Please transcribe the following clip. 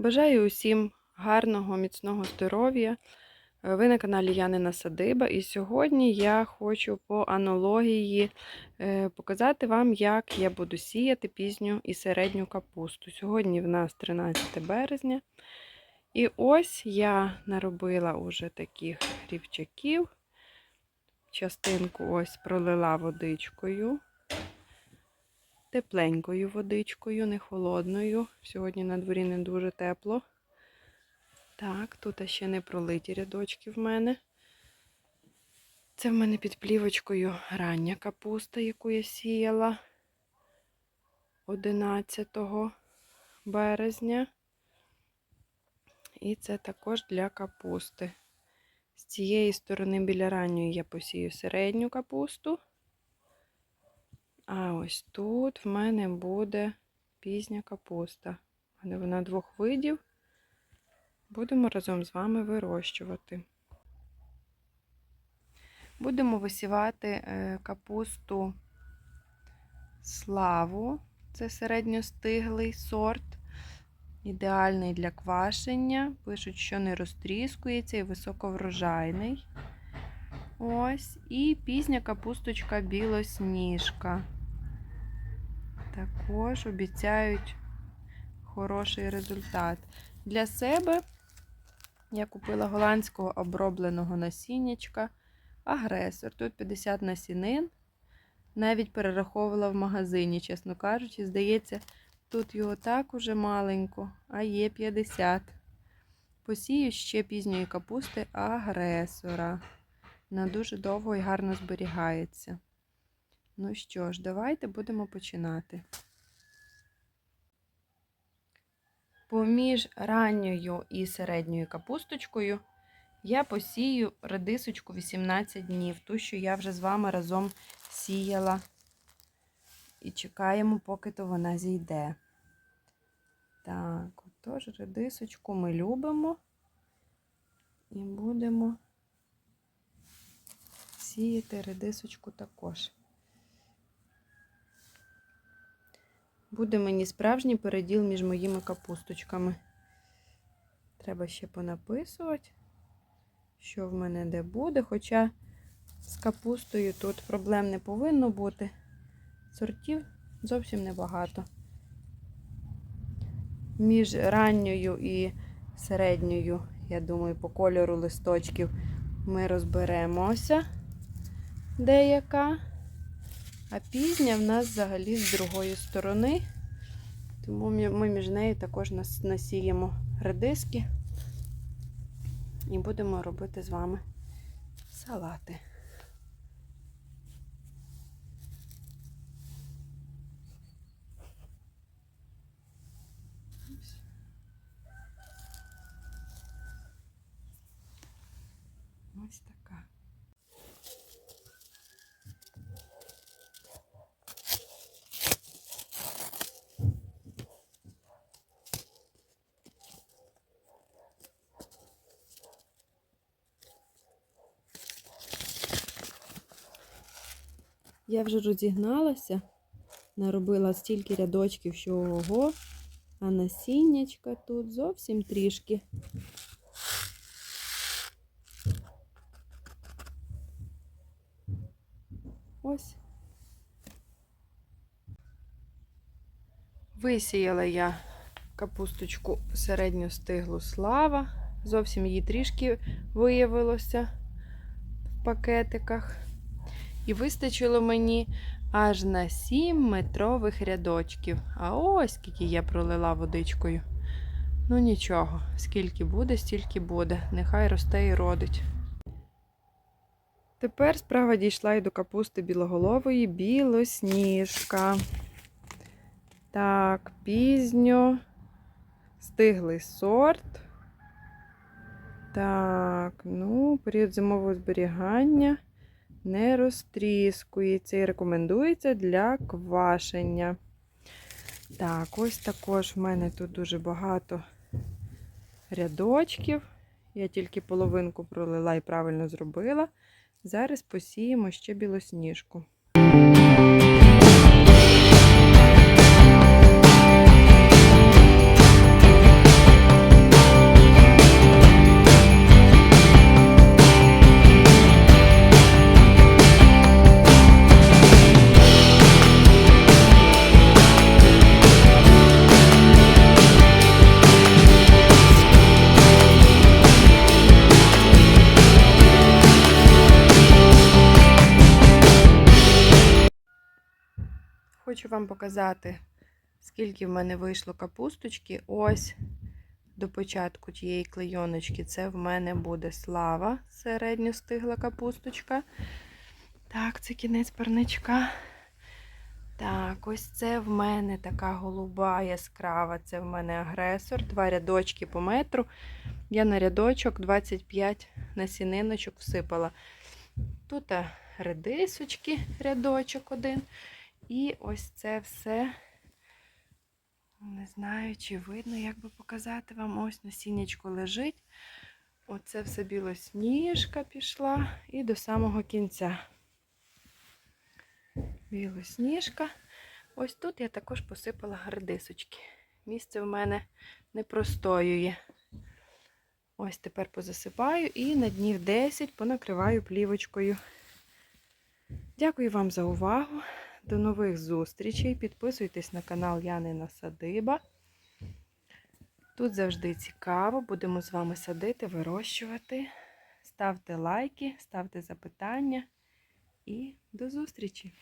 Бажаю усім гарного, міцного здоров'я. Е, Ви на каналі Янина Садиба, і сьогодні я хочу по аналогії е, показати вам, як я буду сіяти пізню і середню капусту. Сьогодні в нас 13 березня. І ось я наробила уже таких рівчаків. Частинку ось пролила водичкою. Тепленькою водичкою, не холодною. Сьогодні на дворі не дуже тепло. Так, тут ще не пролиті рядочки в мене. Це в мене під плівочкою рання капуста, яку я сіяла 11 березня. І це також для капусти. З цієї сторони біля ранньої я посію середню капусту. А ось тут в мене буде пізня капуста. Мене вона двох видів. Будемо разом з вами вирощувати. Будемо висівати е, капусту славу. Це середньостиглий сорт. Ідеальний для квашення. Пишуть, що не розтріскується і високоврожайний. Ось. І пізня капусточка білосніжка. Також обіцяють хороший результат. Для себе я купила голландського обробленого насіннячка агресор. Тут 50 насінин. Навіть перераховувала в магазині, чесно кажучи, здається, тут його так уже маленько, а є 50. Посію ще пізньої капусти агресора. Вона дуже довго і гарно зберігається. Ну що ж, давайте будемо починати. Поміж ранньою і середньою капусточкою я посію редисочку 18 днів, ту, що я вже з вами разом сіяла. І чекаємо, поки то вона зійде. Так, отож, редисочку ми любимо і будемо сіяти редисочку також. Буде мені справжній переділ між моїми капусточками. Треба ще понаписувати, що в мене де буде. Хоча з капустою тут проблем не повинно бути. Сортів зовсім небагато. Між ранньою і середньою, я думаю, по кольору листочків ми розберемося деяка. А пізня в нас взагалі з другої сторони, тому ми між нею також насіємо редиски і будемо робити з вами салати. Ось така. Я вже розігналася, наробила стільки рядочків, що ого, а насіннячка тут зовсім трішки. Ось. Висіяла я капусточку середньо стиглу слава. Зовсім її трішки виявилося в пакетиках. І вистачило мені аж на 7 метрових рядочків. А ось скільки я пролила водичкою. Ну нічого, скільки буде, стільки буде. Нехай росте і родить. Тепер справа дійшла і до капусти білоголової білосніжка. Так, пізньо. Стиглий сорт. Так, ну, період зимового зберігання не розтріскується і рекомендується для квашення. Так, ось також в мене тут дуже багато рядочків. Я тільки половинку пролила і правильно зробила. Зараз посіємо ще білосніжку. Хочу вам показати, скільки в мене вийшло капусточки. Ось до початку тієї клейоночки. Це в мене буде слава, середньостигла капусточка. Так, це кінець парничка. Так, ось це в мене така голуба яскрава. Це в мене агресор. Два рядочки по метру. Я на рядочок 25 насіниночок всипала. Тут редисочки, рядочок один. І ось це все. Не знаю, чи видно, як би показати вам. Ось насіннячко лежить. Оце все білосніжка пішла і до самого кінця. Білосніжка. Ось тут я також посипала гардисочки. Місце в мене не простоює. Ось тепер позасипаю і на днів 10 понакриваю плівочкою. Дякую вам за увагу. До нових зустрічей. Підписуйтесь на канал Янина Садиба. Тут завжди цікаво. Будемо з вами садити, вирощувати. Ставте лайки, ставте запитання і до зустрічі!